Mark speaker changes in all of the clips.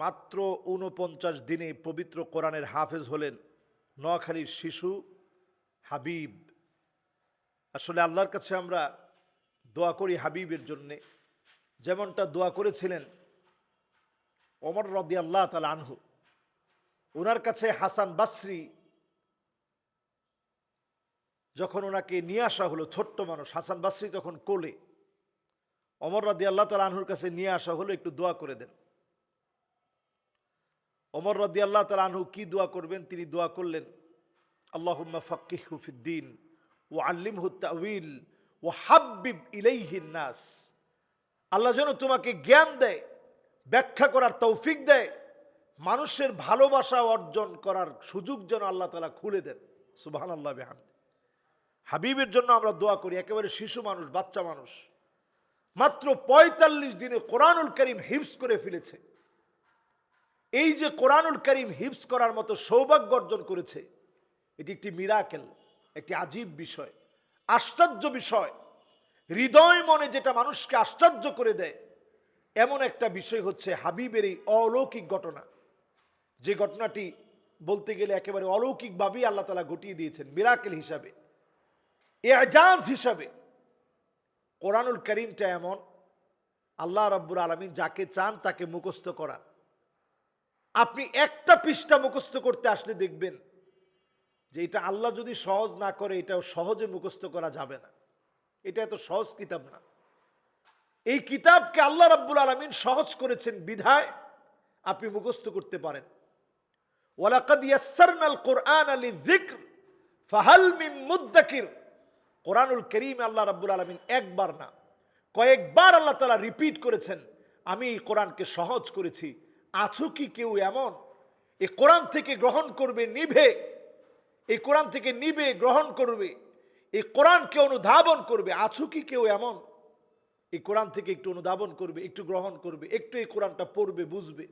Speaker 1: মাত্র উনপঞ্চাশ দিনে পবিত্র কোরআনের হাফেজ হলেন নোয়াখালীর শিশু হাবিব। আসলে আল্লাহর কাছে আমরা দোয়া করি হাবিবের জন্যে। যেমনটা দোয়া করেছিলেন ওমর রদি আল্লাহ তালা আনহু। ওনার কাছে হাসান বাসরি যখন ওনাকে নিয়ে আসা হলো, ছোট্ট মানুষ, হাসান বাসরি তখন কোলে। অমর রাদি আল্লাহ তালা আনহুর কাছে নিয়ে আসা হলো, একটু দোয়া করে দেন। অমর রাদি আল্লাহ তালা আনহু কি দোয়া করবেন? তিনি দোয়া করলেন, আল্লাহুম্মা ফকিহ হুফিদ্দিন ও আল্লিম হুত্তাউল ও হাব্বিব ইলাইহিন নাস। আল্লাহ যেন তোমাকে জ্ঞান দেয়, ব্যাখ্যা করার তৌফিক দেয়, মানুষের ভালোবাসা অর্জন করার সুযোগ যেন আল্লাহ তালা খুলে দেন। সুবাহান আল্লাহ বেহান হাবিবের জন্য আমরা দোয়া করি, একেবারে শিশু মানুষ, বাচ্চা মানুষ। মাত্র পঁয়তাল্লিশ দিনে কোরআনুল করিম হিপস করে ফেলেছে। এই যে কোরআনুল করিম হিপস করার মতো সৌভাগ্য অর্জন করেছে, এটি একটি মিরাকেল একটি আজীব বিষয়, আশ্চর্য বিষয়। হৃদয় মনে যেটা মানুষকে আশ্চর্য করে দেয়, এমন একটা বিষয় হচ্ছে হাবিবের এই অলৌকিক ঘটনা। যে ঘটনাটি বলতে গেলে একেবারে অলৌকিকভাবেই আল্লাহ তালা ঘটিয়ে দিয়েছেন মিরাকেল হিসাবে। এজাজ হিসাবে। কোরআনুল করিমটা এমন, আল্লাহ রব্বুর আলমিন যাকে চান তাকে মুখস্থ করা আপনি একটা পৃষ্ঠা মুখস্থ করতে আসলে দেখবেন যে এটা আল্লাহ যদি সহজ না করে, এটাও সহজে মুখস্থ করা যাবে না। এটা এত সহজ কিতাব না। এই কিতাবকে আল্লাহ রাব্বুল আলমিন সহজ করেছেন বিধায় আপনি মুখস্থ করতে পারেন। ওয়ালাকাদ ইয়াসসারনাল কোরআন আলী যিকর ফাহাল মিন মুদ্দাকির। কোরআনুল করিম আল্লাহ রাব্বুল আলমিন একবার না, কয়েকবার আল্লাহ তালা রিপিট করেছেন, আমি এই কোরআনকে সহজ করেছি আছো কি কেউ এমন? এ কোরআন থেকে গ্রহণ করবে, নিভে। এই কোরআন থেকে নিবে গ্রহণ করবে। এই কোরআনকে অনুধাবন করবে। আছো কি কেউ এমন? এই কোরআন থেকে একটু অনুধাবন করবে, একটু গ্রহণ করবে, একটু এই কোরআনটা পড়বে, বুঝবে।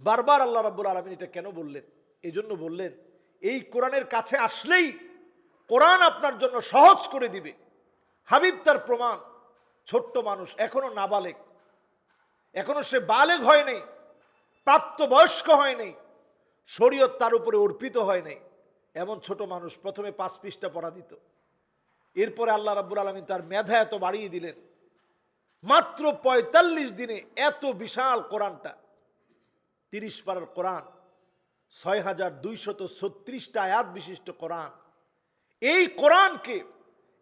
Speaker 1: বারবার আল্লাহ রাব্বুল আলমিন এটা কেন বললেন? এই জন্য বললেন, এই কোরআনের কাছে আসলেই কোরআন আপনার জন্য সহজ করে দিবে। হাবিব তার প্রমাণ, ছোট্ট মানুষ, এখনও নাবালেক। এখনও সে বালেগ হয় নাই, প্রাপ্তবয়স্ক হয় নাই, শরীয়ত তার উপরে অর্পিত হয় নাই। এমন ছোট মানুষ প্রথমে পাঁচ পৃষ্ঠা পড়া দিত। এরপরে আল্লাহ রাব্বুল আলমিন তার মেধা এত বাড়িয়ে দিলেন। মাত্র পঁয়তাল্লিশ দিনে এত বিশাল কোরআনটা। তিরিশ পারার কোরআন, ছয় হাজার দুইশত ছত্রিশটা আয়াত বিশিষ্ট কোরআন। এই কোরআনকে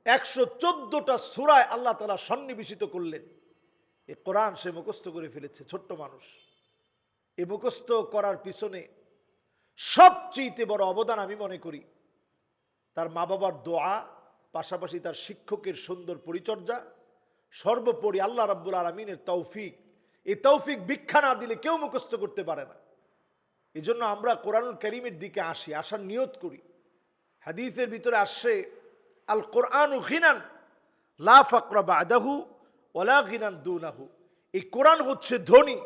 Speaker 1: একশো চোদ্দটা সুরায় আল্লাহ তালা সন্নিবেশিত করলেন। এ কোরআন সে মুখস্থ করে ফেলেছে, ছোট্ট মানুষ। এ মুখস্থ করার পিছনে সবচেয়েতে বড় অবদান আমি মনে করি, তার মা বাবার দোয়া, পাশাপাশি তার শিক্ষকের সুন্দর পরিচর্যা। সর্বোপরি আল্লাহ রাব্বুল আলমিনের তৌফিক। এই তৌফিক ভিক্ষা না দিলে কেউ মুখস্থ করতে পারে না। এই জন্য আমরা কোরআনুল করিমের দিকে আসি, আসার নিয়ত করি। হাদিসের ভিতরে আসছে আল কোরআন ঘিনান, লা ফাকরা বাদাহু ওলা ঘিনান দুনাহু। এই কোরআন হচ্ছে ধনী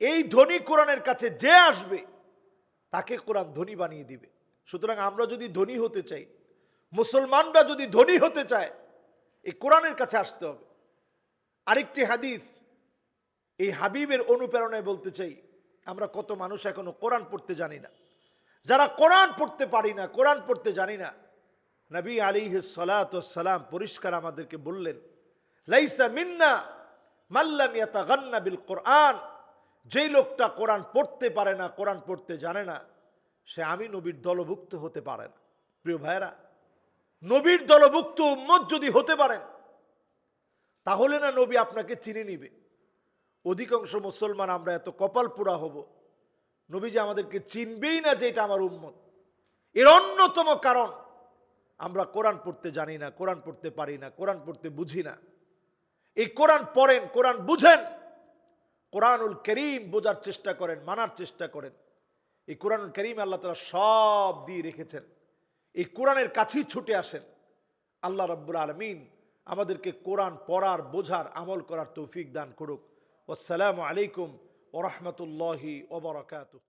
Speaker 1: এই ধনী কোরআনের কাছে যে আসবে, তাকে কোরআন ধনী বানিয়ে দিবে। সুতরাং আমরা যদি ধনী হতে চাই, মুসলমানরা যদি ধনী হতে চায়, এই কোরআনের কাছে আসতে হবে। আরেকটি হাদিস, এই হাবিবের অনুপ্রেরণায় বলতে চাই, আমরা কত মানুষ এখনও কোরআন পড়তে জানি না। যারা কোরআন পড়তে পারি না, কোরআন পড়তে জানি না, নবী আলী সালাম পরিষ্কার আমাদেরকে বললেন লাইসা মিন্না মাল্লাম ইয়াতাগান্না বিল কোরআন। যেই লোকটা কোরআন পড়তে পারে না, কোরআন পড়তে জানে না, সে আমি নবীর দলভুক্ত হতে পারে না। প্রিয় ভাইরা নবীর দলভুক্ত উম্মত যদি হতে পারেন, তাহলে না নবী আপনাকে চিনে নিবে। অধিকাংশ মুসলমান আমরা এত কপাল পোড়া হব, নবী যে আমাদেরকে চিনবেই না যে এটা আমার উম্মত। এর অন্যতম কারণ, আমরা কোরআন পড়তে জানি না, কোরআন পড়তে পারি না, কোরআন পড়তে বুঝি না। এই কোরআন পড়েন, কোরআন বুঝেন, কোরআনুল করিম বোঝার চেষ্টা করেন, মানার চেষ্টা করেন। এই কোরআনুল করিম আল্লাহ তালা সব দিয়ে রেখেছেন। এই কোরআনের কাছেই ছুটে আসেন। আল্লাহ রব্বুল আলমিন আমাদেরকে কোরআন পড়ার, বোঝার, আমল করার তৌফিক দান করুক। আসসালামু আলাইকুম ওরহমতুল্লাহি ওবরাকাতুহ